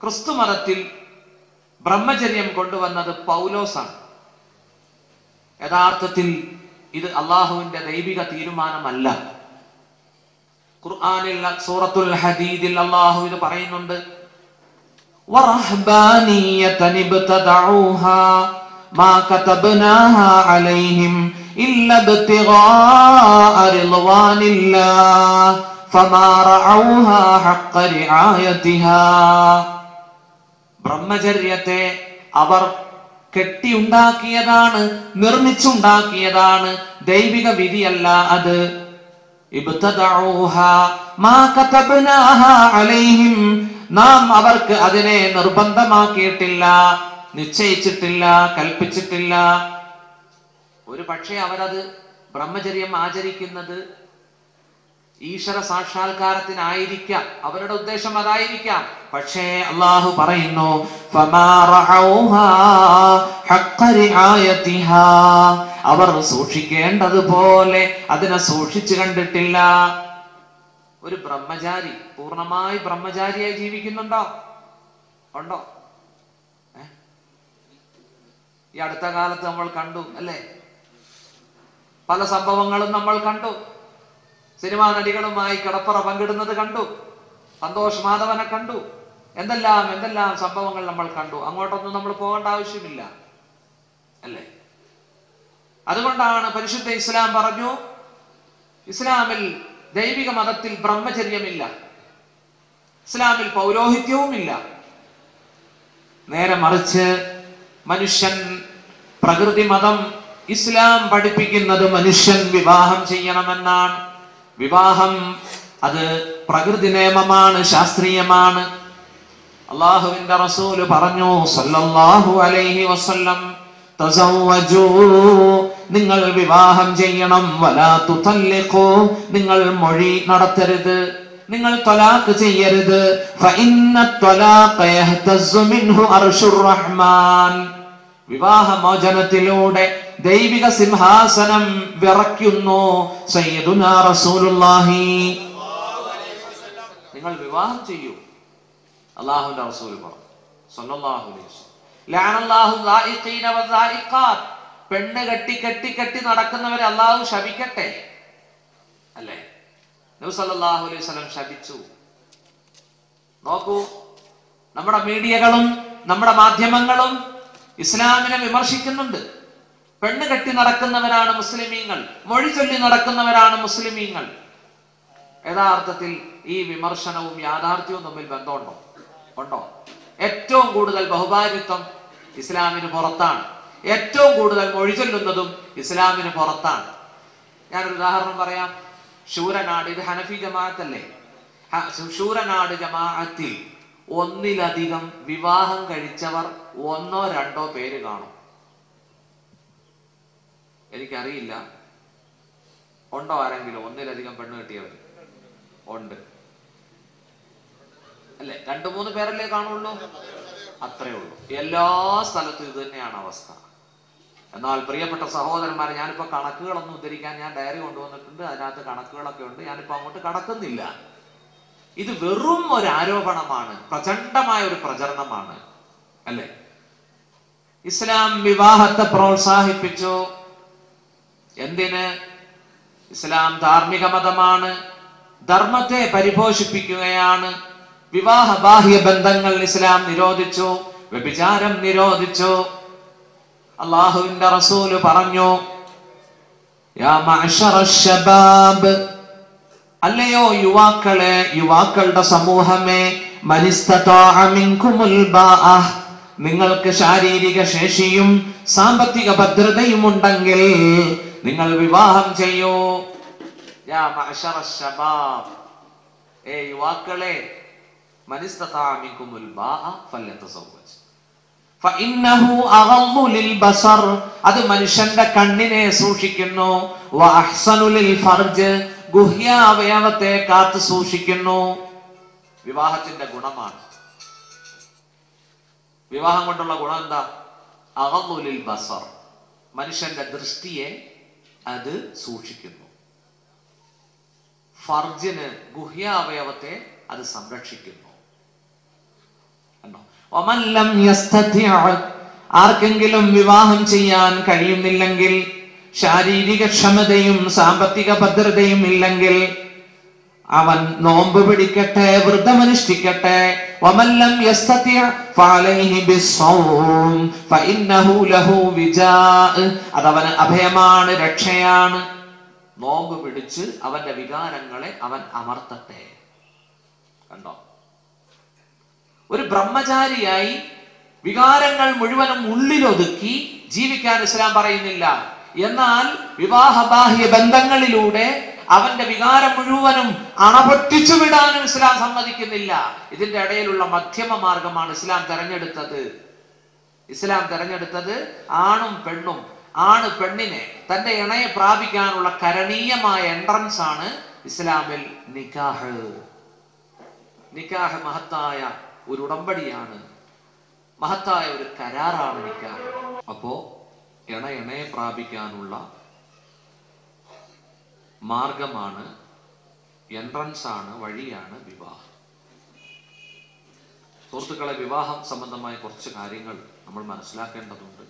ക്രിസ്തു മതത്തിൽ ബ്രഹ്മചര്യം കൊണ്ടുവന്നത് പൗലോസാണ് യഥാർത്ഥത്തിൽ ഇത് അള്ളാഹുവിന്റെ ദൈവിക തീരുമാനമല്ല ഖുർആനിൽ സൂറത്തുൽ ഹദീദിൽ അള്ളാഹു ഇത് പറയുന്നുണ്ട് ورهبانية ابتدعوها ما كتبناها عليهم إلا ابتغاء رضوان الله فما رعوها حق رعايتها ബ്രഹ്മചര്യത്തെ അവർ കെട്ടിയുണ്ടാക്കിയതാണ് നിർമ്മിച്ചുണ്ടാക്കിയതാണ് ദൈവിക വിധിയല്ല അത്. നാം അവർക്ക് അതിനെ നിർബന്ധമാക്കിയിട്ടില്ല നിശ്ചയിച്ചിട്ടില്ല കൽപ്പിച്ചിട്ടില്ല. ഒരു പക്ഷേ അവരത് ബ്രഹ്മചര്യം ആചരിക്കുന്നത് ഈശ്വര സാക്ഷാത്കാരത്തിനായിരിക്കാം. അവരുടെ ഉദ്ദേശം അതായിരിക്കാം. പക്ഷേ അള്ളാഹു പറയുന്നു അവർ സൂക്ഷിക്കേണ്ടതുപോലെ അതിനെ സൂക്ഷിച്ചു കണ്ടിട്ടില്ല. ഒരു ബ്രഹ്മചാരി പൂർണമായി ബ്രഹ്മചാരിയായി ജീവിക്കുന്നുണ്ടോ? ഉണ്ടോ? ഈ അടുത്ത കാലത്ത് നമ്മൾ കണ്ടു അല്ലേ? പല സംഭവങ്ങളും നമ്മൾ കണ്ടു. സിനിമാ നടികളുമായി കിടപ്പറ പങ്കിടുന്നത് കണ്ടു. സന്തോഷ് മാധവനെ കണ്ടു. എന്തെല്ലാം എന്തെല്ലാം സംഭവങ്ങൾ നമ്മൾ കണ്ടു? അങ്ങോട്ടൊന്നും നമ്മൾ പോകേണ്ട ആവശ്യമില്ല. അല്ലേ? അതുകൊണ്ടാണ് പരിശുദ്ധ ഇസ്ലാം പറഞ്ഞു ഇസ്ലാമിൽ ദൈവിക മതത്തിൽ ബ്രഹ്മചര്യമില്ല. ഇസ്ലാമിൽ പൗരോഹിത്യവുമില്ല. നേരെ മറിച്ച് മനുഷ്യൻ പ്രകൃതി മതം ഇസ്ലാം പഠിപ്പിക്കുന്നത് മനുഷ്യൻ വിവാഹം ചെയ്യണമെന്നാണ്. വിവാഹം അത് പ്രകൃതി നിയമമാണ് ശാസ്ത്രീയമാണ്. അള്ളാഹുവിന്റെ റസൂൽ പറഞ്ഞു സല്ലല്ലാഹു അലൈഹി വസല്ലം നിങ്ങൾ വിവാഹം ചെയ്യണം വലാ നിങ്ങൾ മൊഴി നടത്തരുത് നിങ്ങൾ ത്വലാഖ് ചെയ്യരുത്. ഫഇന്ന ത്വലാഖ മിൻഹു റഹ്മാൻ. വിവാഹമോചനത്തിലൂടെ ദൈവിക സിംഹാസനം വിറയ്ക്കുന്നു നിങ്ങൾ വിവാഹം ചെയ്യൂ. അള്ളാഹുവിന്റെ റസൂൽ പറഞ്ഞു. പെണ്ണ് കെട്ടി കെട്ടി കെട്ടി നടക്കുന്നവരെ അള്ളാഹു ശപിക്കട്ടെ. അല്ലേ? നബി സല്ലല്ലാഹു അലൈഹി വസല്ലം ശപിച്ചു. നോക്കൂ. നമ്മുടെ മീഡിയകളും നമ്മുടെ മാധ്യമങ്ങളും ഇസ്ലാമിനെ വിമർശിക്കുന്നുണ്ട്. പെണ്ണ് കെട്ടി നടക്കുന്നവരാണ് മുസ്ലിമീങ്ങൾ മൊഴി ചൊല്ലി നടക്കുന്നവരാണ് മുസ്ലിമീങ്ങൾ. യഥാർത്ഥത്തിൽ ഈ വിമർശനവും യാഥാർത്ഥ്യവും തമ്മിൽ ബന്ധമുണ്ടോ? ഉണ്ടോ? ഏറ്റവും കൂടുതൽ ബഹുഭാരിത്വം ഇസ്ലാമിന് പുറത്താണ്. ഏറ്റവും കൂടുതൽ മൊഴി ചൊല്ലുന്നതും ഇസ്ലാമിന് പുറത്താണ്. ഞാനൊരു ഉദാഹരണം പറയാം. ശൂരനാട് ഇത് ഹനഫി ജമാഅത്തല്ലേ? ശൂരനാട് ജമാഅത്തിൽ ഒന്നിലധികം വിവാഹം കഴിച്ചവർ ഒന്നോ രണ്ടോ പേര് കാണും. എനിക്കറിയില്ല. ഉണ്ടോ ആരെങ്കിലും? ഒന്നിലധികം പെണ്ണ് കിട്ടിയവർ. ഉണ്ട്. അല്ലെ? രണ്ടു മൂന്ന് പേരല്ലേ കാണുള്ളൂ? അത്രേ ഉള്ളൂ. എല്ലാ സ്ഥലത്തും ഇത് തന്നെയാണ് അവസ്ഥ. എന്നാൽ പ്രിയപ്പെട്ട സഹോദരന്മാരെ ഞാനിപ്പോ കണക്കുകളൊന്നും ഉദ്ധരിക്കാൻ ഞാൻ ഡയറി കൊണ്ടുവന്നിട്ടുണ്ട്. അതിനകത്ത് കണക്കുകളൊക്കെ ഉണ്ട്. ഞാനിപ്പോ അങ്ങോട്ട് കടക്കുന്നില്ല. ഇത് വെറും ഒരു ആരോപണമാണ്. പ്രചണ്ഡമായ ഒരു പ്രചരണമാണ്. അല്ലെ? ഇസ്ലാം വിവാഹത്തെ പ്രോത്സാഹിപ്പിച്ചു. എന്തിന്? ഇസ്ലാം ധാർമ്മിക മതമാണ്. ധർമ്മത്തെ പരിപോഷിപ്പിക്കുകയാണ്. വിവാഹ ബാഹ്യ ബന്ധങ്ങൾ ഇസ്ലാം നിരോധിച്ചു വ്യഭിചാരം നിരോധിച്ചു. അള്ളാഹുവിന്റെ റസൂൽ പറഞ്ഞു അല്ലയോ യുവാക്കളെ യുവാക്കളുടെ സമൂഹമേ നിങ്ങൾക്ക് ശാരീരിക ശേഷിയും സാമ്പത്തിക ഭദ്രതയും ഉണ്ടെങ്കിൽ നിങ്ങൾ വിവാഹം ചെയ്യൂ. ഏ യുവാക്കളെ അത് മനുഷ്യന്റെ കണ്ണിനെ സൂക്ഷിക്കുന്നു. ഗുഹ്യാവയവത്തെ കാത്തു സൂക്ഷിക്കുന്നു. വിവാഹത്തിന്റെ ഗുണമാണ്. വിവാഹം കൊണ്ടുള്ള ഗുണം എന്താ? അഗളു ബസർ. മനുഷ്യന്റെ ദൃഷ്ടിയെ അത് സൂക്ഷിക്കുന്നു. ഫർജിന് ഗുഹ്യാവയവത്തെ അത് സംരക്ഷിക്കുന്നു. ആർക്കെങ്കിലും വിവാഹം ചെയ്യാൻ കഴിയുന്നില്ലെങ്കിൽ ശാരീരിക ക്ഷമതയും സാമ്പത്തിക ഭദ്രതയും ഇല്ലെങ്കിൽ അവൻ നോമ്പ് പിടിക്കട്ടെ വ്രതമനുഷ്ഠിക്കട്ടെ. വമല്ലം അതവന് അഭയമാണ് രക്ഷയാണ്. നോമ്പ് പിടിച്ച് അവന്റെ വികാരങ്ങളെ അവൻ അമർത്തട്ടെ. കണ്ടോ? ഒരു ബ്രഹ്മചാരിയായി വികാരങ്ങൾ മുഴുവനും ഉള്ളിലൊതുക്കി ജീവിക്കാൻ ഇസ്ലാം പറയുന്നില്ല. എന്നാൽ വിവാഹ ബാഹ്യ ബന്ധങ്ങളിലൂടെ അവന്റെ വികാരം മുഴുവനും അണപൊട്ടിച്ചു വിടാനും ഇസ്ലാം സമ്മതിക്കുന്നില്ല. ഇതിന്റെ ഇടയിലുള്ള മധ്യമ മാർഗമാണ് ഇസ്ലാം തെരഞ്ഞെടുത്തത്. ഇസ്ലാം തെരഞ്ഞെടുത്തത് ആണും പെണ്ണും ആണ് പെണ്ണിനെ തന്റെ ഇണയെ പ്രാപിക്കാനുള്ള കരണീയമായ എൻട്രൻസ് ആണ് ഇസ്ലാമിൽ നിക്കാഹ്. നിക്കാഹ് മഹത്തായ ഒരു ഉടമ്പടിയാണ്. മഹത്തായ ഒരു കരാറാണ് നിക്കാഹ്. അപ്പോ ഇണ ഇണയെ പ്രാപിക്കാനുള്ള മാർഗമാണ് എൻട്രൻസ് ആണ് വഴിയാണ് വിവാഹം. സുഹൃത്തുക്കളെ വിവാഹം സംബന്ധമായ കുറച്ച് കാര്യങ്ങൾ നമ്മൾ മനസ്സിലാക്കേണ്ടതുണ്ട്.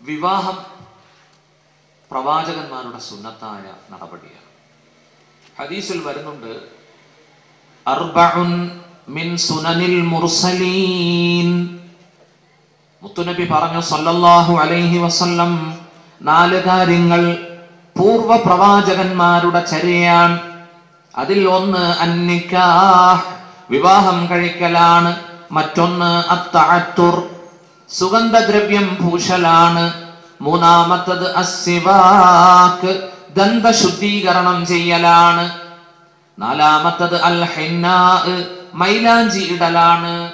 വിവാഹം പ്രവാചകന്മാരുടെ സുന്നത്തായ നടപടിയാണ്. ഹദീസിൽ വരുന്നുണ്ട് അർബഉൻ മിൻ സുനനിൽ മുർസലീൻ. മുത്തുനബി പറഞ്ഞു സല്ലല്ലാഹു അലൈഹി വസല്ലം നാല് കാര്യങ്ങൾ പൂർവ പ്രവാചകന്മാരുടെ ചര്യയാണ്. അതിൽ ഒന്ന് അന്നിക്കാഹ് വിവാഹം കഴിക്കലാണ്. മറ്റൊന്ന് അത്തഅത്തുർ സുഗന്ധദ്രവ്യം പൂശലാണ്. മൂന്നാമത്തത് അസിവാക്ക് ദന്തശുദ്ധീകരണം ചെയ്യലാണ്. നാലാമത്തത് അൽ മൈലാഞ്ചി ഇടലാണ്.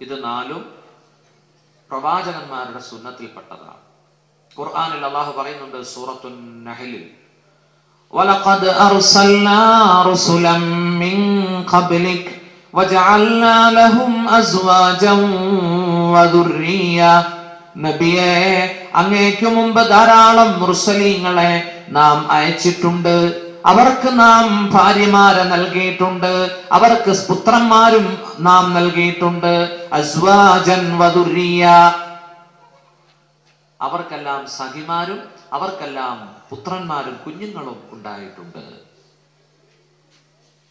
ഇത് നാലും പ്രവാചകന്മാരുടെ സുന്നത്തിൽപ്പെട്ടതാണ് ഖുർആനിൽ അള്ളാഹു പറയുന്നുണ്ട് സൂറത്തുൻ നഹലിൽ ولقد أرسلنا رسلا من قبلك وجعلنا لهم أزواجا وذرية നബിയെ അങ്ങേക്ക് മുമ്പ് ധാരാളം മുർസലീങ്ങളെ നാം അയച്ചിട്ടുണ്ട് അവർക്ക് നാം ഭാര്യമാരെ നൽകിയിട്ടുണ്ട്. അവർക്ക് പുത്രന്മാരും നാം നൽകിയിട്ടുണ്ട്. അസ്വാജൻ വധുരിയ അവർക്കെല്ലാം സഖിമാരും അവർക്കെല്ലാം പുത്രന്മാരും കുഞ്ഞുങ്ങളും ഉണ്ടായിട്ടുണ്ട്.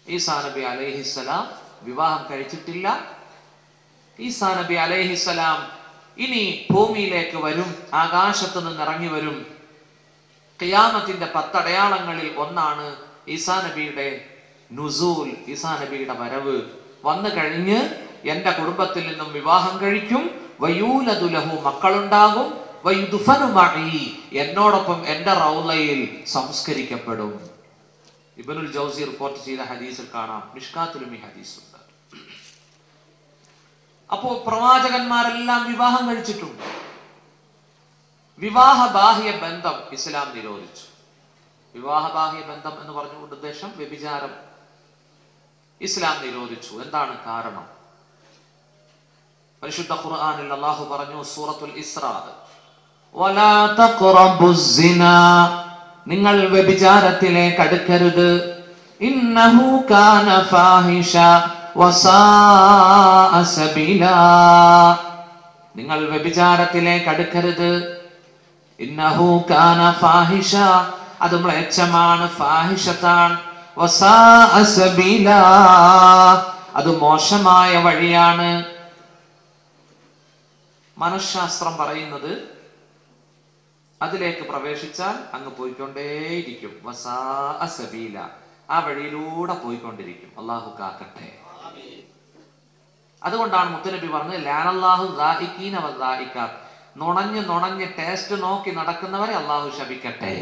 ഈസാ നബി അലൈഹിസ്സലാം വിവാഹം കഴിച്ചിട്ടില്ല. ഈസാ നബി അലൈഹിസ്സലാം ഇനി ഭൂമിയിലേക്ക് വരും ആകാശത്ത് നിന്ന് ഇറങ്ങി വരും. ഖിയാമത്തിന്റെ പത്തടയാളങ്ങളിൽ ഒന്നാണ് ഈസാ നബിയുടെ നുസൂൽ ഈസാ നബിയുടെ വരവ്. വന്നു കഴിഞ്ഞ് എന്റെ കുടുംബത്തിൽ നിന്നും വിവാഹം കഴിക്കും. വയൂലതുലഹു മക്കളുണ്ടാകും. വയുദുഫനുമായി എന്നോടൊപ്പം എന്റെ റൗലയിൽ സംസ്കരിക്കപ്പെടും. ഇബനുൽ ജൗസി റിപ്പോർട്ട് ചെയ്ത ഹദീസിൽ കാണാം. മിഷ്കാത്തിലും ഈ ഹദീസ് ഉണ്ട്. അപ്പോ പ്രവാചകന്മാരെല്ലാം വിവാഹം കഴിച്ചിട്ടുണ്ട്. വിവാഹ ബാഹ്യ ബന്ധം ഇസ്ലാം നിരോധിച്ചു. വിവാഹബാഹ്യ ബന്ധം എന്ന് പറഞ്ഞുകൊണ്ട് ഉദ്ദേശം വ്യഭിചാരം. ഇസ്ലാം നിരോധിച്ചു. എന്താണ് കാരണം? പരിശുദ്ധ ഖുർആാനിൽ അള്ളാഹു പറഞ്ഞു സൂറത്തുൽ ഇസ്രാദ് നിങ്ങൾ വ്യഭിചാരത്തിലേക്ക് അടുക്കരുത് ഇന്നഹു കാന ഫാഹിഷ നിങ്ങൾ വ്യഭിചാരത്തിലേക്ക് അടുക്കരുത് ഇന്നഹു കാന ഫാഹിഷ. അത് മ്ലേച്ഛമാണ് ഫാഹിഷത്താണ്. അത് മോശമായ വഴിയാണ്. മനഃശാസ്ത്രം പറയുന്നത് അതിലേക്ക് പ്രവേശിച്ചാൽ അങ്ങ് പോയിക്കൊണ്ടേയിരിക്കും. വസാ അസബീല ആ വഴിയിലൂടെ പോയിക്കൊണ്ടിരിക്കും. അള്ളാഹു കാക്കട്ടെ. അതുകൊണ്ടാണ് മുത്തനബി പറഞ്ഞത് ലാനല്ലാഹു നുണഞ്ഞ് നുണഞ്ഞ് ടേസ്റ്റ് നോക്കി നടക്കുന്നവരെ അള്ളാഹു ശപിക്കട്ടെ.